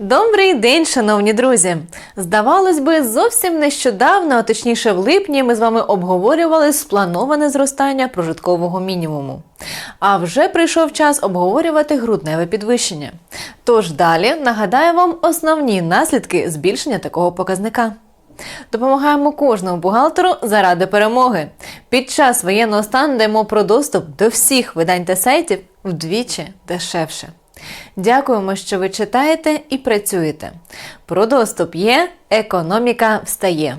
Добрий день, шановні друзі! Здавалось би, зовсім нещодавно, а точніше в липні, ми з вами обговорювали сплановане зростання прожиткового мінімуму. А вже прийшов час обговорювати грудневе підвищення. Тож далі нагадаю вам основні наслідки збільшення такого показника. Допомагаємо кожному бухгалтеру заради перемоги. Під час воєнного стану даємо про доступ до всіх видань та сайтів вдвічі дешевше. Дякуємо, що ви читаєте і працюєте. Про доступ є, економіка встає.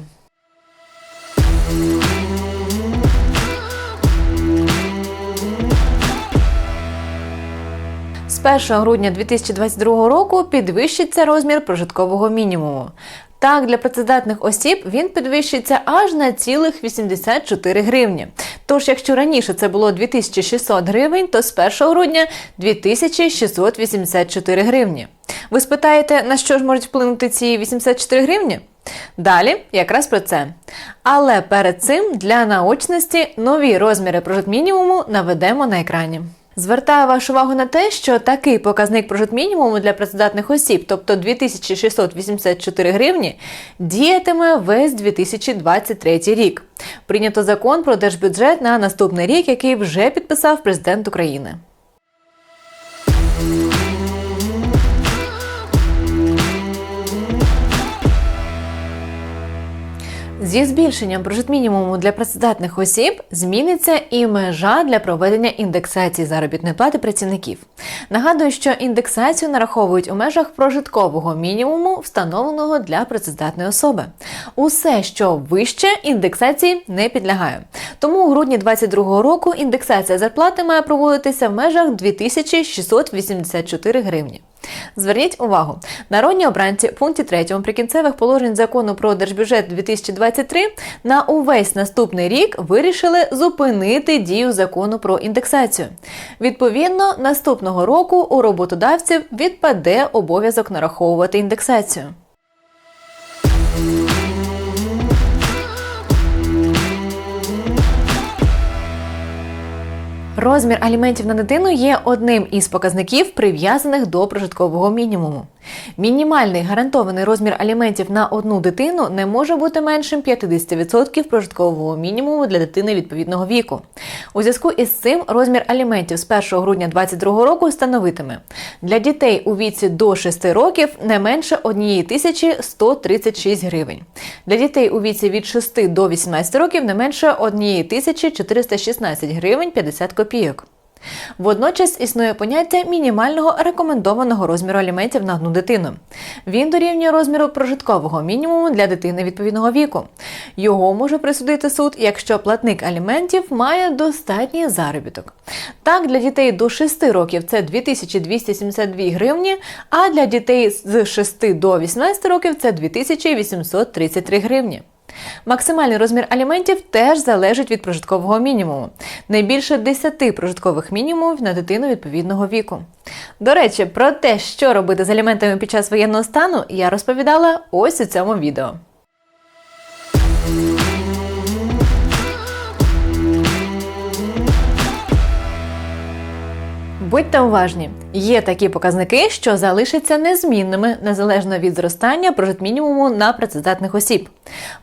З 1 грудня 2022 року підвищиться розмір прожиткового мінімуму. Так, для працездатних осіб він підвищиться аж на цілих 84 гривні. Тож, якщо раніше це було 2600 гривень, то з 1 грудня 2684 гривні. Ви спитаєте, на що ж можуть вплинути ці 84 гривні? Далі якраз про це. Але перед цим для наочності нові розміри прожитмінімуму наведемо на екрані. Звертаю вашу увагу на те, що такий показник прожитмінімуму для працедатних осіб, тобто 2684 гривні, діятиме весь 2023 рік. Прийнято закон про держбюджет на наступний рік, який вже підписав президент України. Зі збільшенням прожитмінімуму для працездатних осіб зміниться і межа для проведення індексації заробітної плати працівників. Нагадую, що індексацію нараховують у межах прожиткового мінімуму, встановленого для працездатної особи. Усе, що вище, індексації не підлягає. Тому у грудні 2022 року індексація зарплати має проводитися в межах 2684 гривні. Зверніть увагу, народні обранці в пункті 3 прикінцевих положень закону про держбюджет 2023 на увесь наступний рік вирішили зупинити дію закону про індексацію. Відповідно, наступного року у роботодавців відпаде обов'язок нараховувати індексацію. Розмір аліментів на дитину є одним із показників, прив'язаних до прожиткового мінімуму. Мінімальний гарантований розмір аліментів на одну дитину не може бути меншим 50% прожиткового мінімуму для дитини відповідного віку. У зв'язку із цим розмір аліментів з 1 грудня 2022 року становитиме для дітей у віці до 6 років не менше 1136 гривень. Для дітей у віці від 6 до 18 років не менше 1416 гривень 50 копійок. Водночас існує поняття мінімального рекомендованого розміру аліментів на одну дитину. Він дорівнює розміру прожиткового мінімуму для дитини відповідного віку. Його може присудити суд, якщо платник аліментів має достатній заробіток. Так, для дітей до 6 років це 2272 гривні, а для дітей з 6 до 18 років це 2833 гривні. Максимальний розмір аліментів теж залежить від прожиткового мінімуму. Найбільше 10 прожиткових мінімумів на дитину відповідного віку. До речі, про те, що робити з аліментами під час воєнного стану, я розповідала ось у цьому відео. Будьте уважні, є такі показники, що залишаться незмінними незалежно від зростання прожитмінімуму на працездатних осіб.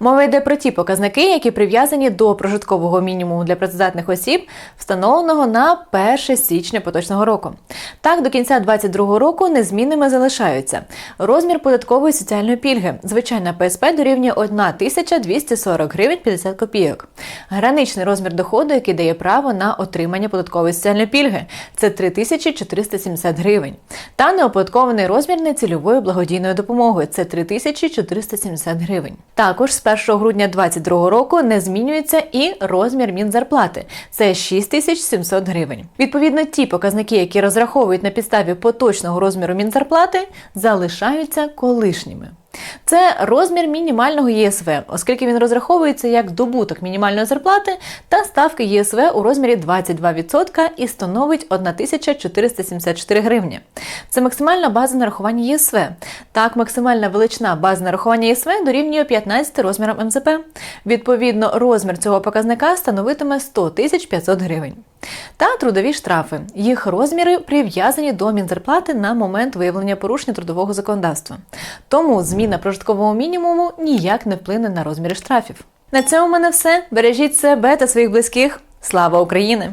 Мова йде про ті показники, які прив'язані до прожиткового мінімуму для працездатних осіб, встановленого на 1 січня поточного року. Так, до кінця 2022 року незмінними залишаються розмір податкової соціальної пільги. Звичайна ПСП дорівнює 1240 гривень 50 копійок. Граничний розмір доходу, який дає право на отримання податкової соціальної пільги, це 3470 гривень. Та неоподаткований розмір нецільової благодійної допомоги це 3470 гривень. Також з 1 грудня 2022 року не змінюється і розмір мінзарплати це 6700 гривень. Відповідно, ті показники, які розраховують на підставі поточного розміру мінзарплати, залишаються колишніми. Це розмір мінімального ЄСВ, оскільки він розраховується як добуток мінімальної зарплати та ставки ЄСВ у розмірі 22% і становить 1474 гривні. Це максимальна база нарахування ЄСВ. Так, максимальна величина бази нарахування ЄСВ дорівнює 15 розмірам МЗП. Відповідно, розмір цього показника становитиме 100 500 гривень. Та трудові штрафи. Їх розміри прив'язані до мінзарплати на момент виявлення порушення трудового законодавства. Тому зміна прожиткового мінімуму ніяк не вплине на розміри штрафів. На цьому в мене все. Бережіть себе та своїх близьких. Слава Україні!